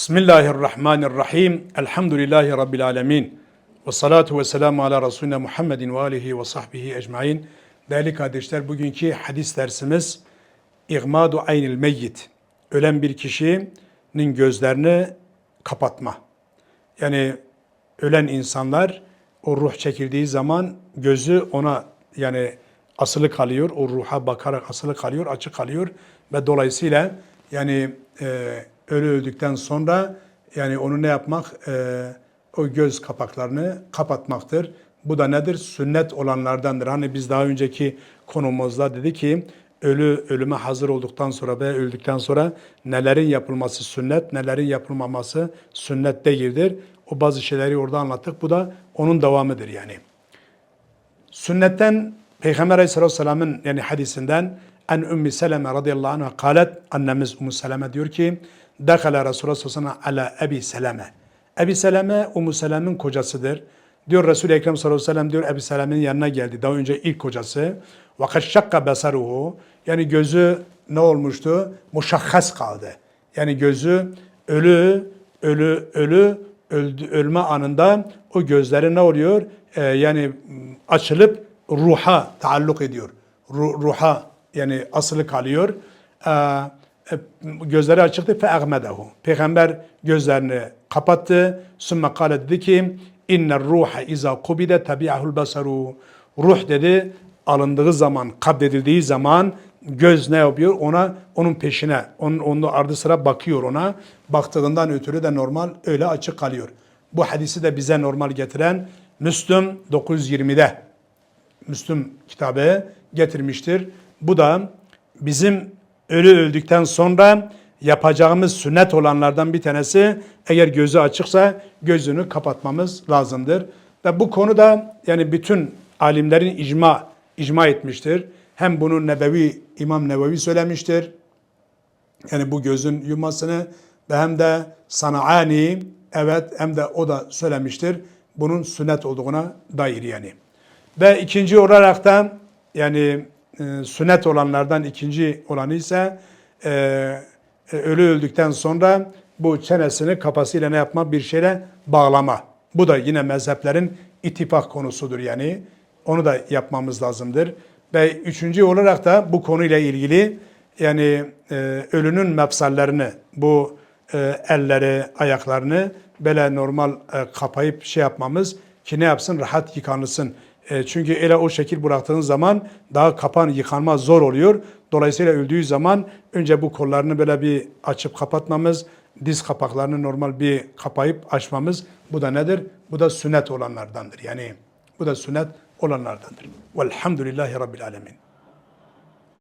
Bismillahirrahmanirrahim. Elhamdülillahi Rabbil alemin. Ve salatu ve selamu ala Resulüne Muhammedin ve alihi ve sahbihi ecmain. Değerli kardeşler bugünkü hadis dersimiz İgmadu aynil meyyit. Ölen bir kişinin gözlerini kapatma. Yani ölen insanlar o ruh çekildiği zaman gözü ona yani asılı kalıyor. O ruha bakarak asılı kalıyor, açık kalıyor ve dolayısıyla yani e, ölü öldükten sonra yani onu ne yapmak? E, o göz kapaklarını kapatmaktır. Bu da nedir? Sünnet olanlardandır. Hani biz daha önceki konumuzda dedi ki ölü ölüme hazır olduktan sonra ve öldükten sonra nelerin yapılması sünnet, nelerin yapılmaması sünnet değildir. O bazı şeyleri orada anlattık. Bu da onun devamıdır yani. Sünnetten Peygamber Aleyhisselatü Vesselam'ın yani hadisinden en Ümmü Seleme radıyallahu anh'a kalet annemiz Ümmü Seleme diyor ki Dekale Resulullah sallallahu aleyhi ve sellem ala Ebi Seleme. Ebi Seleme Ümmü Seleme'nin kocasıdır. Diyor Resul-i Ekrem sallallahu aleyhi ve sellem diyor Ebi Seleme'nin yanına geldi. Daha önce ilk kocası. Ve kaşşakka besaruhu. Yani gözü ne olmuştu? Muşahhas kaldı. Yani gözü ölü, ölü, ölü, öldü, ölme anında o gözleri ne oluyor? Ee, yani açılıp ruha taalluk ediyor. Ru, ruha yani asılı kalıyor. Ee, gözleri açıktı fe agmedehu. Peygamber gözlerini kapattı. Sümme kâle dedi ki inner ruha iza kubide tabi'ahul basaru. Ruh dedi alındığı zaman, kabdedildiği zaman göz ne yapıyor? Ona onun peşine, onun, onun ardı sıra bakıyor ona. Baktığından ötürü de normal öyle açık kalıyor. Bu hadisi de bize normal getiren Müslüm 920'de Müslüm kitabı getirmiştir. Bu da bizim ölü öldükten sonra yapacağımız sünnet olanlardan bir tanesi eğer gözü açıksa gözünü kapatmamız lazımdır. Ve bu konuda yani bütün alimlerin icma icma etmiştir. Hem bunu Nebevi İmam Nebevi söylemiştir. Yani bu gözün yummasını ve hem de Sanaani evet hem de o da söylemiştir. Bunun sünnet olduğuna dair yani. Ve ikinci olarak da yani e, sünnet olanlardan ikinci olanı ise e, e, ölü öldükten sonra bu çenesini kafasıyla ne yapma bir şeyle bağlama. Bu da yine mezheplerin ittifak konusudur yani. Onu da yapmamız lazımdır. Ve üçüncü olarak da bu konuyla ilgili yani e, ölünün mefsallerini, bu e, elleri, ayaklarını böyle normal e, kapayıp şey yapmamız ki ne yapsın rahat yıkanılsın. E, çünkü ele o şekil bıraktığın zaman daha kapan yıkanma zor oluyor. Dolayısıyla öldüğü zaman önce bu kollarını böyle bir açıp kapatmamız, diz kapaklarını normal bir kapayıp açmamız bu da nedir? Bu da sünnet olanlardandır. Yani bu da sünnet olanlardandır. Velhamdülillahi Rabbil Alemin.